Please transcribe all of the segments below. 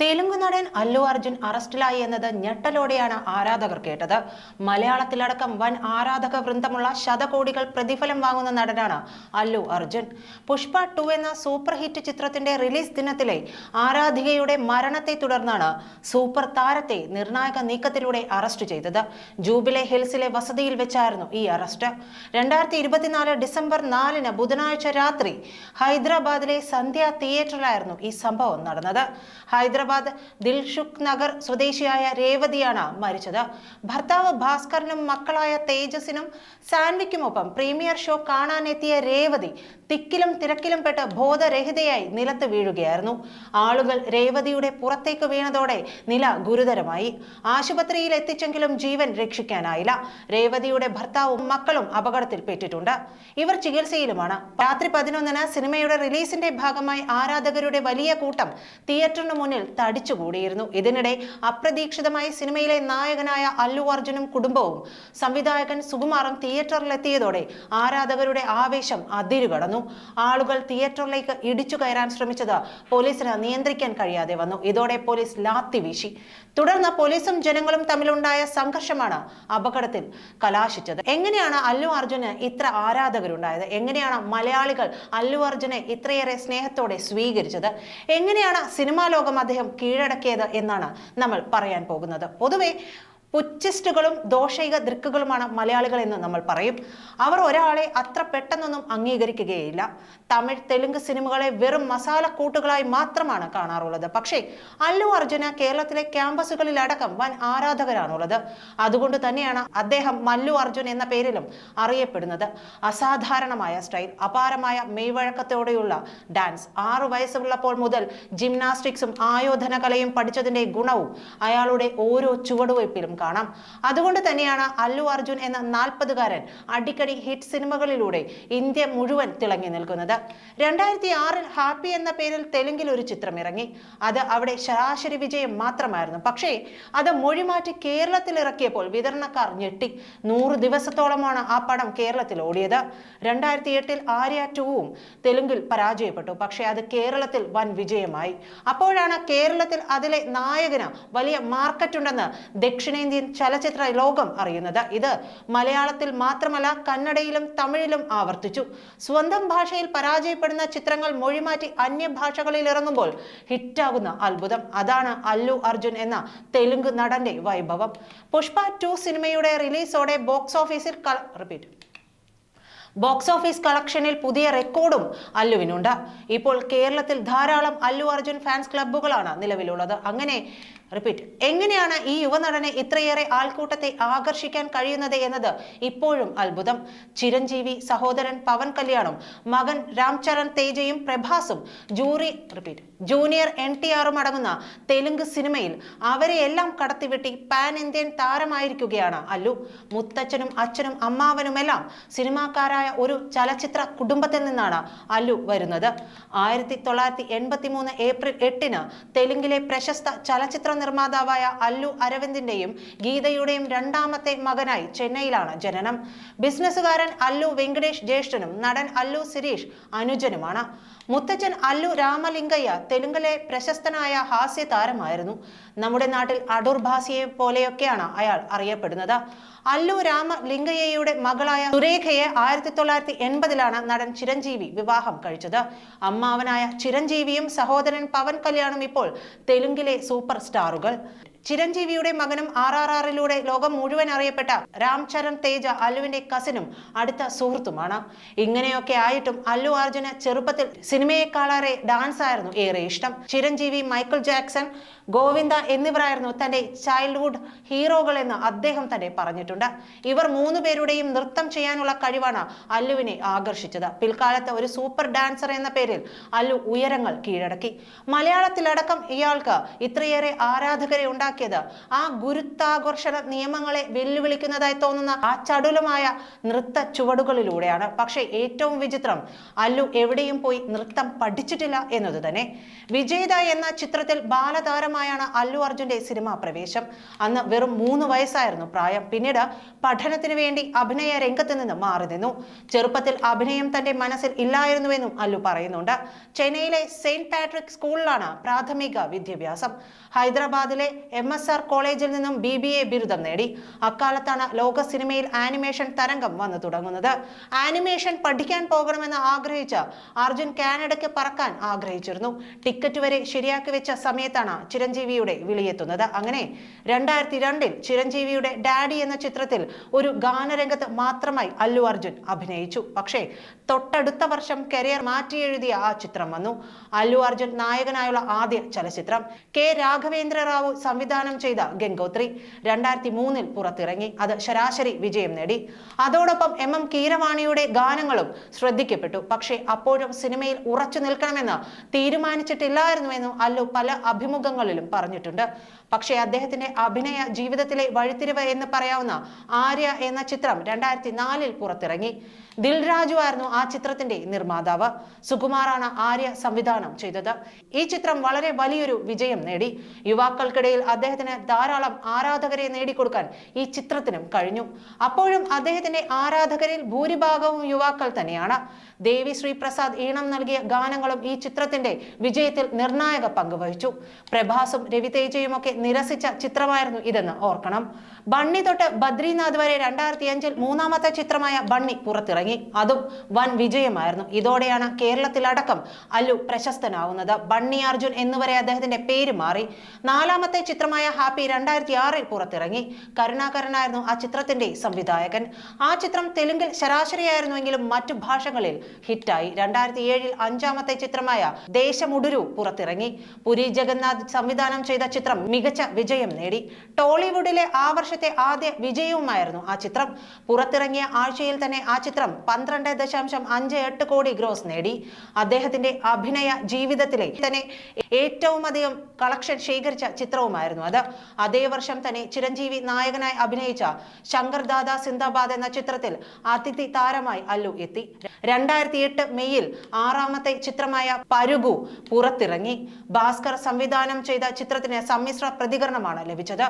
തെലുങ്ക് നടൻ അല്ലു അർജുൻ അറസ്റ്റിലായി എന്നത് ഞെട്ടലോടെയാണ് ആരാധകർ കേട്ടത്. മലയാളത്തിലടക്കം വൻ ആരാധക വൃന്ദമുള്ള ശതകോടികൾ പ്രതിഫലം വാങ്ങുന്ന നടനാണ് അല്ലു അർജുൻ. പുഷ്പ ടു എന്ന സൂപ്പർ ഹിറ്റ് ചിത്രത്തിന്റെ റിലീസ് ദിനത്തിലെ ആരാധികയുടെ മരണത്തെ തുടർന്നാണ് സൂപ്പർ താരത്തെ നിർണായക നീക്കത്തിലൂടെ അറസ്റ്റ് ചെയ്തത്. ജൂബിലെ ഹിൽസിലെ വസതിയിൽ വെച്ചായിരുന്നു ഈ അറസ്റ്റ്. രണ്ടായിരത്തി ഇരുപത്തിനാല് ഡിസംബർ നാലിന് ബുധനാഴ്ച രാത്രി ഹൈദരാബാദിലെ സന്ധ്യ തിയേറ്ററിലായിരുന്നു ഈ സംഭവം നടന്നത്. ഹൈദരാബാദ് ദിൽഷുഖ് നഗർ സ്വദേശിയായ രേവതിയാണ് മരിച്ചത്. ഭർത്താവ് ഭാസ്കറിനും മക്കളായ തേജസിനും സാൻവിക്കുമൊപ്പം പ്രീമിയർ ഷോ കാണാനെത്തിയ രേവതി തിക്കിലും തിരക്കിലും പെട്ട് ബോധരഹിതയായി നിലത്ത് വീഴുകയായിരുന്നു. ആളുകൾ രേവതിയുടെ പുറത്തേക്ക് വീണതോടെ നില ഗുരുതരമായി. ആശുപത്രിയിൽ എത്തിച്ചെങ്കിലും ജീവൻ രക്ഷിക്കാനായില്ല. രേവതിയുടെ ഭർത്താവും മക്കളും അപകടത്തിൽപ്പെട്ടിട്ടുണ്ട്. ഇവർ ചികിത്സയിലുമാണ്. രാത്രി പതിനൊന്നിന് സിനിമയുടെ റിലീസിന്റെ ഭാഗമായി ആരാധകരുടെ വലിയ കൂട്ടം തിയേറ്ററിന് മുന്നിൽ തടിച്ചുകൂടിയിരുന്നു ഇതിനിടെ അപ്രതീക്ഷിതമായി സിനിമയിലെ നായകനായ അല്ലു അർജുനും കുടുംബവും സംവിധായകൻ സുകുമാറും തിയേറ്ററിലെത്തിയതോടെ ആരാധകരുടെ ആവേശം അതിരുകടന്നു ആളുകൾ തിയേറ്ററിലേക്ക് ഇടിച്ചു കയറാൻ ശ്രമിച്ചത് പോലീസിന് നിയന്ത്രിക്കാൻ കഴിയാതെ വന്നു. ഇതോടെ പോലീസ് ലാത്തി വീശി. തുടർന്ന് പോലീസും ജനങ്ങളും തമ്മിലുണ്ടായ സംഘർഷമാണ് അപകടത്തിൽ കലാശിച്ചത്. എങ്ങനെയാണ് അല്ലു അർജുന് ഇത്ര ആരാധകരുണ്ടായത്? എങ്ങനെയാണ് മലയാളികൾ അല്ലു അർജുനെ ഇത്രയേറെ സ്നേഹത്തോടെ സ്വീകരിച്ചത്? എങ്ങനെയാണ് സിനിമാ ലോകം അദ്ദേഹം കീഴടക്കിയത് എന്നാണ് നമ്മൾ പറയാൻ പോകുന്നത്. പൊതുവെ പുച്ചിസ്റ്റുകളും ദോഷൈക ദൃക്കുകളുമാണ് മലയാളികൾ എന്ന് നമ്മൾ പറയും. അവർ ഒരാളെ അത്ര പെട്ടെന്നൊന്നും അംഗീകരിക്കുകയില്ല. തമിഴ് തെലുങ്ക് സിനിമകളെ വെറും മസാലക്കൂട്ടുകളായി മാത്രമാണ് കാണാറുള്ളത്. പക്ഷേ അല്ലു അർജുന കേരളത്തിലെ ക്യാമ്പസുകളിലടക്കം വൻ ആരാധകരാണുള്ളത്. അതുകൊണ്ട് തന്നെയാണ് അദ്ദേഹം മല്ലു അർജുൻ എന്ന പേരിലും അറിയപ്പെടുന്നത്. അസാധാരണമായ സ്റ്റൈൽ അപാരമായ മെയ്വഴക്കത്തോടെയുള്ള ഡാൻസ് ആറു വയസ്സുള്ളപ്പോൾ മുതൽ ജിംനാസ്റ്റിക്സും ആയോധന കലയും പഠിച്ചതിന്റെ ഗുണവും അയാളുടെ ഓരോ ചുവടുവയ്പ്പിലും കാണാം. അതുകൊണ്ട് തന്നെയാണ് അല്ലു അർജുൻ എന്ന നാൽപ്പതുകാരൻ അടിക്കടി ഹിറ്റ് സിനിമകളിലൂടെ ഇന്ത്യ മുഴുവൻ തിളങ്ങി നിൽക്കുന്നത്. രണ്ടായിരത്തി ആറിൽ ഹാപ്പി എന്ന പേരിൽ തെലുങ്കിൽ ഒരു ചിത്രം ഇറങ്ങി. അത് അവിടെ ശരാശരി വിജയം മാത്രമായിരുന്നു. പക്ഷേ അത് മൊഴിമാറ്റി കേരളത്തിൽ ഇറക്കിയപ്പോൾ വിതരണക്കാർ ഞെട്ടി. നൂറ് ദിവസത്തോളമാണ് ആ പടം കേരളത്തിൽ ഓടിയത്. രണ്ടായിരത്തി എട്ടിൽ ആര്യ ടൂവും തെലുങ്കിൽ പരാജയപ്പെട്ടു. പക്ഷേ അത് കേരളത്തിൽ വൻ വിജയമായി. അപ്പോഴാണ് കേരളത്തിൽ അതിലെ നായകന് വലിയ മാർക്കറ്റ് ഉണ്ടെന്ന് മാർക്കറ്റുണ്ടെന്ന് ദക്ഷിണേന്ത്യൻ ചലച്ചിത്ര ലോകം അറിയുന്നത്. ഇത് മലയാളത്തിൽ മാത്രമല്ല കന്നഡയിലും തമിഴിലും ആവർത്തിച്ചു. സ്വന്തം ഭാഷയിൽ പരാജയപ്പെടുന്ന ചിത്രങ്ങൾ മൊഴിമാറ്റി അന്യഭാഷകളിൽ ഇറങ്ങുമ്പോൾ ഹിറ്റാകുന്ന അത്ഭുതം. അതാണ് അല്ലു അർജുൻ എന്ന തെലുങ്ക് നടന്റെ വൈഭവം. പുഷ്പ ടു സിനിമയുടെ റിലീസോടെ ബോക്സ് ഓഫീസിൽ റിപ്പീറ്റ് ബോക്സ് ഓഫീസ് കളക്ഷനിൽ പുതിയ റെക്കോർഡും അല്ലുവിനുണ്ട്. ഇപ്പോൾ കേരളത്തിൽ ധാരാളം അല്ലു അർജുൻ ഫാൻസ് ക്ലബ്ബുകളാണ് നിലവിലുള്ളത്. അങ്ങനെ റിപ്പീറ്റ് എങ്ങനെയാണ് ഈ യുവനടനെ ഇത്രയേറെ ആൾക്കൂട്ടത്തെ ആകർഷിക്കാൻ കഴിയുന്നത് എന്നത് ഇപ്പോഴും അത്ഭുതം. ചിരഞ്ജീവി സഹോദരൻ പവൻ കല്യാണും മകൻ രാംചരൺ തേജയും പ്രഭാസും jury repeat junior N T ആറും അടങ്ങുന്ന തെലുങ്ക് സിനിമയിൽ അവരെ എല്ലാം കടത്തിവെട്ടി പാൻ ഇന്ത്യൻ താരമായിരിക്കുകയാണ് അല്ലു. മുത്തച്ഛനും അച്ഛനും അമ്മാവനുമെല്ലാം സിനിമാക്കാരായ ഒരു ചലച്ചിത്ര കുടുംബത്തിൽ നിന്നാണ് അല്ലു വരുന്നത്. ആയിരത്തി തൊള്ളായിരത്തി എൺപത്തി മൂന്ന് ഏപ്രിൽ എട്ടിന് തെലുങ്കിലെ പ്രശസ്ത ചലച്ചിത്ര നിർമ്മാതാവായ അല്ലു അരവിന്ദിന്റെയും ഗീതയുടെയും രണ്ടാമത്തെ മകനായി ചെന്നൈയിലാണ് ജനനം. ബിസിനസ്സുകാരൻ അല്ലു വെങ്കടേഷ് ജ്യേഷ്ഠനും നടൻ അല്ലു സിരീഷ് അനുജനുമാണ്. മുത്തച്ഛൻ അല്ലു രാമലിംഗയ്യ തെലുങ്കിലെ പ്രശസ്തനായ ഹാസ്യ താരമായിരുന്നു. നമ്മുടെ നാട്ടിൽ അടൂർ ഭാസിയെ പോലെയൊക്കെയാണ് അയാൾ അറിയപ്പെടുന്നത്. അല്ലു രാമലിംഗയ്യയുടെ മകളായ സുരേഖയെ ആയിരത്തി തൊള്ളായിരത്തി എൺപതിലാണ് നടൻ ചിരഞ്ജീവി വിവാഹം കഴിച്ചത്. അമ്മാവനായ ചിരഞ്ജീവിയും സഹോദരൻ പവൻ കല്യാണും ഇപ്പോൾ തെലുങ്കിലെ സൂപ്പർ സ്റ്റാറുകൾ. ചിരഞ്ജീവിയുടെ മകനും ആർ ആർ ആറിലൂടെ ലോകം മുഴുവൻ അറിയപ്പെട്ട രാംചരൺ തേജ അല്ലുവിന്റെ കസിനും അടുത്ത സുഹൃത്തുമാണ്. ഇങ്ങനെയൊക്കെ ആയിട്ടും അല്ലു അർജുന് ചെറുപ്പത്തിൽ സിനിമയെക്കാളേറെ ഡാൻസ് ആയിരുന്നു ഏറെ ഇഷ്ടം. ചിരഞ്ജീവി മൈക്കിൾ ജാക്സൺ ഗോവിന്ദ എന്നിവരായിരുന്നു തന്റെ ചൈൽഡ്ഹുഡ് ഹീറോകൾ എന്ന് അദ്ദേഹം തന്നെ പറഞ്ഞിട്ടുണ്ട്. ഇവർ മൂന്ന് പേരുടെയും നൃത്തം ചെയ്യാനുള്ള കഴിവാണ് അല്ലുവിനെ ആകർഷിച്ചത്. പിൽക്കാലത്ത് ഒരു സൂപ്പർ ഡാൻസർ എന്ന പേരിൽ അല്ലു ഉയരങ്ങൾ കീഴടക്കി. മലയാളത്തിലടക്കം ഇയാൾക്ക് ഇത്രയേറെ ആരാധകരെ ഉണ്ടാക്കി ഉണ്ടാക്കിയത്. ആ ഗുരുത്വാകർഷണ നിയമങ്ങളെ വെല്ലുവിളിക്കുന്നതായി തോന്നുന്ന ആ ചടുലമായ നൃത്ത ചുവടുകളിലൂടെയാണ്. പക്ഷേ ഏറ്റവും വിചിത്രം അല്ലു എവിടെയും പോയി നൃത്തം പഠിച്ചിട്ടില്ല എന്നത് തന്നെ. എന്ന ചിത്രത്തിൽ ബാലതാരമായാണ് അല്ലു അർജുന്റെ സിനിമ പ്രവേശം. അന്ന് വെറും മൂന്ന് വയസ്സായിരുന്നു പ്രായം. പിന്നീട് പഠനത്തിന് വേണ്ടി അഭിനയ രംഗത്ത് നിന്ന് മാറി നിന്നു. ചെറുപ്പത്തിൽ അഭിനയം തന്റെ മനസ്സിൽ ഇല്ലായിരുന്നുവെന്നും അല്ലു പറയുന്നുണ്ട്. ചെന്നൈയിലെ സെയിന്റ് പാട്രിക് സ്കൂളിലാണ് പ്രാഥമിക വിദ്യാഭ്യാസം. ഹൈദരാബാദിലെ എം എസ് ആർ കോളേജിൽ നിന്നും ബി ബി എ ബിരുദം നേടി. അക്കാലത്താണ് ലോക സിനിമയിൽ ആനിമേഷൻ തരംഗം വന്നു തുടങ്ങുന്നത്. ആനിമേഷൻ പഠിക്കാൻ പോകണമെന്ന് ആഗ്രഹിച്ച അർജുൻ കാനഡയ്ക്ക് പറക്കാൻ ആഗ്രഹിച്ചിരുന്നു. ടിക്കറ്റ് വരെ ശരിയാക്കി വെച്ച സമയത്താണ് ചിരഞ്ജീവിയുടെ വിളിയെത്തുന്നത്. അങ്ങനെ രണ്ടായിരത്തി രണ്ടിൽ ചിരഞ്ജീവിയുടെ ഡാഡി എന്ന ചിത്രത്തിൽ ഒരു ഗാനരംഗത്ത് മാത്രമായി അല്ലു അർജുൻ അഭിനയിച്ചു. പക്ഷേ തൊട്ടടുത്ത വർഷം കരിയർ മാറ്റിയെഴുതിയ ആ ചിത്രം വന്നു. അല്ലു അർജുൻ നായകനായുള്ള ആദ്യ ചലച്ചിത്രം. കെ രാഘവേന്ദ്ര റാവു സംവിധാനം ചെയ്ത ഗംഗോത്രി രണ്ടായിരത്തി മൂന്നിൽ പുറത്തിറങ്ങി. അത് ശരാശരി വിജയം നേടി. അതോടൊപ്പം എം എം കീരവാണിയുടെ ഗാനങ്ങളും ശ്രദ്ധിക്കപ്പെട്ടു. പക്ഷേ അപ്പോഴും സിനിമയിൽ ഉറച്ചു നിൽക്കണമെന്ന് തീരുമാനിച്ചിട്ടില്ലായിരുന്നുവെന്നും അല്ലു പല അഭിമുഖങ്ങളിലും പറഞ്ഞിട്ടുണ്ട്. പക്ഷേ അദ്ദേഹത്തിന്റെ അഭിനയ ജീവിതത്തിലെ വഴിത്തിരിവ് എന്ന് പറയാവുന്ന ആര്യ എന്ന ചിത്രം രണ്ടായിരത്തി നാലിൽ പുറത്തിറങ്ങി. ദിൽരാജു ആയിരുന്നു ആ ചിത്രത്തിന്റെ നിർമ്മാതാവ്. സുകുമാറാണ് ആര്യ സംവിധാനം ചെയ്തത്. ഈ ചിത്രം വളരെ വലിയൊരു വിജയം നേടി. യുവാക്കൾക്കിടയിൽ അദ്ദേഹത്തിന് ധാരാളം ആരാധകരെ നേടിക്കൊടുക്കാൻ ഈ ചിത്രത്തിനും കഴിഞ്ഞു. അപ്പോഴും അദ്ദേഹത്തിന്റെ ആരാധകരിൽ ഭൂരിഭാഗവും യുവാക്കൾ തന്നെയാണ്. ദേവി ശ്രീ പ്രസാദ് ഈണം നൽകിയ ഗാനങ്ങളും ഈ ചിത്രത്തിന്റെ വിജയത്തിൽ നിർണായക പങ്ക് വഹിച്ചു. പ്രഭാസും രവിതേജയും ഒക്കെ നിരസിച്ച ചിത്രമായിരുന്നു ഇതെന്ന് ഓർക്കണം. ബണ്ണി തൊട്ട് ബദ്രീനാഥ് വരെ രണ്ടായിരത്തി അഞ്ചിൽ മൂന്നാമത്തെ ചിത്രമായ ബണ്ണി പുറത്തിറങ്ങി. അതും വൻ വിജയമായിരുന്നു. ഇതോടെയാണ് കേരളത്തിലടക്കം അല്ലു പ്രശസ്തനാവുന്നത്. ബണ്ണി അർജുൻ എന്നുവരെ അദ്ദേഹത്തിന്റെ പേര് മാറി. നാലാമത്തെ ചിത്രമായ ഹാപ്പി രണ്ടായിരത്തി ആറിൽ പുറത്തിറങ്ങി. കരുണാകരനായിരുന്നു ആ ചിത്രത്തിന്റെ സംവിധായകൻ. ആ ചിത്രം തെലുങ്കിൽ ശരാശരിയായിരുന്നുവെങ്കിലും മറ്റു ഭാഷകളിൽ ഹിറ്റായി. രണ്ടായിരത്തി ഏഴിൽ അഞ്ചാമത്തെ ചിത്രമായ ദേശമുടുരു പുറത്തിറങ്ങി. പുരി ജഗന്നാഥ് സംവിധാനം ചെയ്ത ചിത്രം മികച്ച വിജയം നേടി. ടോളിവുഡിലെ ആ വർഷത്തെ ആദ്യ വിജയവുമായിരുന്നു ആ ചിത്രം. പുറത്തിറങ്ങിയ ആഴ്ചയിൽ തന്നെ ആ ചിത്രം പന്ത്രണ്ട് ദശാംശം അഞ്ച് എട്ട് കോടി ഗ്രോസ് നേടി. അദ്ദേഹത്തിന്റെ അഭിനയ ജീവിതത്തിലെ തന്നെ ഏറ്റവും അധികം കളക്ഷൻ ശേഖരിച്ച ചിത്രവുമായിരുന്നു അത്. അതേ വർഷം തന്നെ ചിരഞ്ജീവി നായകനായി അഭിനയിച്ച ശങ്കർ ദാദാ സിന്ദാബാദ് എന്ന ചിത്രത്തിൽ അതിഥി താരമായി അല്ലു എത്തി. രണ്ടായിരത്തി എട്ട് മെയ്യിൽ ആറാമത്തെ ചിത്രമായ പരുഗു പുറത്തിറങ്ങി. ഭാസ്കർ സംവിധാനം ചെയ്ത ചിത്രത്തിന് സമ്മിശ്ര പ്രതികരണമാണ് ലഭിച്ചത്.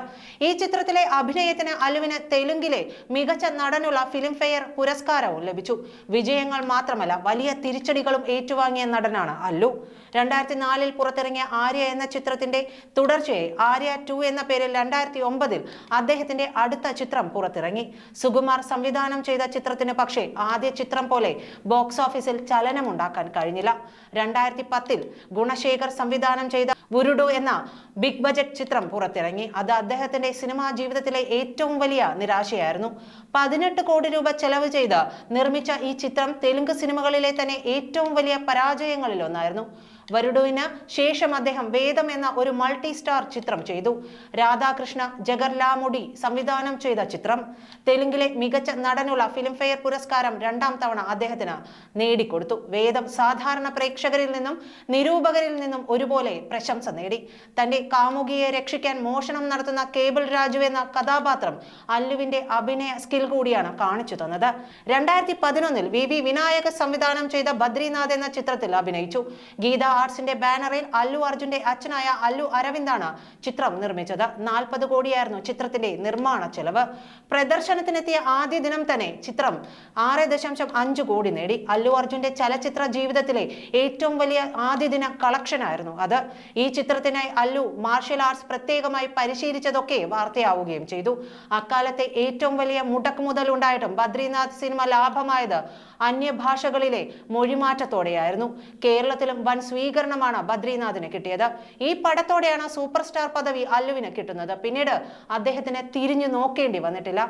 ഈ ചിത്രത്തിലെ അഭിനയത്തിന് അലുവിന് തെലുങ്കിലെ മികച്ച നടനുള്ള ഫിലിംഫെയർ പുരസ്കാരവും ലഭിച്ചു. വിജയങ്ങൾ മാത്രമല്ല വലിയ തിരിച്ചടികളും ഏറ്റുവാങ്ങിയ നടനാണ് അല്ലു. രണ്ടായിരത്തി നാലിൽ പുറത്തിറങ്ങിയ ആര്യ എന്ന ചിത്രത്തിന്റെ തുടർച്ചയായി ആര്യ ടു എന്ന പേരിൽ രണ്ടായിരത്തി ഒമ്പതിൽ അദ്ദേഹത്തിന്റെ അടുത്ത ചിത്രം പുറത്തിറങ്ങി. സുകുമാർ സംവിധാനം ചെയ്ത ചിത്രത്തിന് പക്ഷേ ആദ്യ ചിത്രം പോലെ ബോക്സ് ഓഫീസിൽ ചലനമുണ്ടാക്കാൻ കഴിഞ്ഞില്ല. രണ്ടായിരത്തി പത്തിൽ ഗുണശേഖർ സംവിധാനം ചെയ്ത ഉരുഡു എന്ന ബിഗ് ബജറ്റ് ചിത്രം പുറത്തിറങ്ങി. അത് അദ്ദേഹത്തിന്റെ സിനിമാ ജീവിതത്തിലെ ഏറ്റവും വലിയ നിരാശയായിരുന്നു. പതിനെട്ട് കോടി രൂപ ചെലവ് ചെയ്ത് നിർമ്മിച്ച ഈ ചിത്രം തെലുങ്ക് സിനിമകളിലെ തന്നെ ഏറ്റവും വലിയ പരാജയങ്ങളിൽ ഒന്നായിരുന്നു വരുഡുവിന് ശേഷം അദ്ദേഹം വേദം എന്ന ഒരു മൾട്ടി സ്റ്റാർ ചിത്രം ചെയ്തു. രാധാകൃഷ്ണ ജഗർലാമുടി സംവിധാനം ചെയ്ത ചിത്രം. തെലുങ്കിലെ മികച്ച നടനുള്ള ഫിലിംഫെയർ പുരസ്കാരം രണ്ടാം തവണ അദ്ദേഹത്തിന് നേടിക്കൊടുത്തു. വേദം സാധാരണ പ്രേക്ഷകരിൽ നിന്നും നിരൂപകരിൽ നിന്നും ഒരുപോലെ പ്രശംസ നേടി. തന്റെ കാമുകിയെ രക്ഷിക്കാൻ മോഷണം നടത്തുന്ന കേബിൾ രാജു എന്ന കഥാപാത്രം അല്ലുവിന്റെ അഭിനയ സ്കിൽ കൂടിയാണ് കാണിച്ചു തന്നത്. രണ്ടായിരത്തി പതിനൊന്നിൽ വി വി വിനായക സംവിധാനം ചെയ്ത ബദ്രിനാഥ് എന്ന ചിത്രത്തിൽ അഭിനയിച്ചു. ഗീത ആർട്സിന്റെ ബാനറിൽ അല്ലു അർജുന്റെ അച്ഛനായ അല്ലു അരവിന്ദാണ് ചിത്രം നിർമ്മിച്ചത്. നാൽപ്പത് കോടിയായിരുന്നു ചിത്രത്തിന്റെ നിർമ്മാണ ചെലവ്. പ്രദർശനത്തിനെത്തിയ ആദ്യ ദിനം തന്നെ ചിത്രം ആറ് ദശാംശം അഞ്ച് കോടി നേടി. അല്ലു അർജുന്റെ ചലച്ചിത്ര ജീവിതത്തിലെ ഏറ്റവും വലിയ ആദ്യ ദിന കളക്ഷൻ ആയിരുന്നു അത്. ഈ ചിത്രത്തിനായി അല്ലു മാർഷ്യൽ ആർട്സ് പ്രത്യേകമായി പരിശീലിച്ചതൊക്കെ വാർത്തയാവുകയും ചെയ്തു. അക്കാലത്തെ ഏറ്റവും വലിയ മുടക്ക് മുതൽ ഉണ്ടായിട്ടും ബദ്രീനാഥ് സിനിമ ലാഭമായത് അന്യഭാഷകളിലെ മൊഴിമാറ്റത്തോടെയായിരുന്നു. കേരളത്തിലും വൻ സ്വീകരണമാണ് ബദ്രീനാഥിന് കിട്ടിയത്. ഈ പടത്തോടെയാണ് സൂപ്പർ സ്റ്റാർ പദവി അല്ലുവിന് കിട്ടുന്നത്. പിന്നീട് അദ്ദേഹത്തിന് തിരിഞ്ഞു നോക്കേണ്ടി വന്നിട്ടില്ല.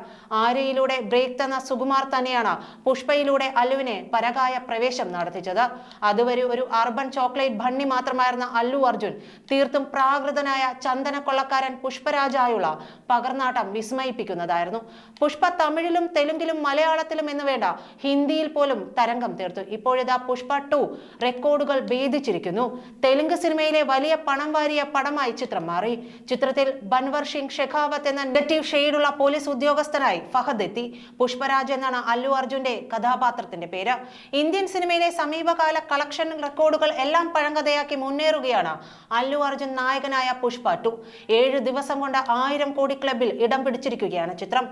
ആര്യയിലൂടെ ബ്രേക്ക് തന്ന സുകുമാർ തന്നെയാണ് പുഷ്പയിലൂടെ അല്ലുവിനെ പരകായ പ്രവേശം നടത്തിച്ചത്. അതുവരെ ഒരു അർബൻ ചോക്ലേറ്റ് ഭണ്ണി മാത്രമായിരുന്ന അല്ലു അർജുൻ തീർത്തും പ്രാകൃതനായ ചന്ദന കൊള്ളക്കാരൻ പുഷ്പരാജായുള്ള പകർന്നാട്ടം വിസ്മയിപ്പിക്കുന്നതായിരുന്നു. പുഷ്പ തമിഴിലും തെലുങ്കിലും മലയാളത്തിലും എന്ന് വേണ്ട ഹിന്ദിയിൽ പോലും തരംഗം തീർത്തു. ഇപ്പോഴിതാ പുഷ്പ ടു റെക്കോർഡുകൾ ഭേദിച്ചിരിക്കുന്നു. എത്തിയിരിക്കുന്നു തെലുങ്ക് സിനിമയിലെ വലിയ പണം വാരിയ പടമായി ചിത്രം മാറി. ചിത്രത്തിൽ ബൻവർ സിംഗ് ഷെഖാവത്ത് എന്ന നെഗറ്റീവ് ഷെയ്ഡുള്ള പോലീസ് ഉദ്യോഗസ്ഥനായി ഫഹദ് എത്തി. പുഷ്പരാജ് എന്നാണ് അല്ലു അർജുന്റെ കഥാപാത്രത്തിന്റെ പേര്. ഇന്ത്യൻ സിനിമയിലെ സമീപകാല കളക്ഷൻ റെക്കോർഡുകൾ എല്ലാം പഴങ്കഥയാക്കി മുന്നേറുകയാണ് അല്ലു അർജുൻ നായകനായ പുഷ്പ ടു. ഏഴ് ദിവസം കൊണ്ട് ആയിരം കോടി ക്ലബിൽ ഇടം പിടിച്ചിരിക്കുകയാണ് ചിത്രം.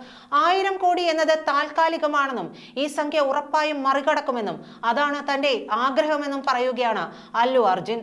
ആയിരം കോടി എന്നത് താൽക്കാലികമാണെന്നും ഈ സംഖ്യ ഉറപ്പായും മറികടക്കുമെന്നും അതാണ് തന്റെ ആഗ്രഹമെന്നും പറയുകയാണ് അല്ലു അർജുൻ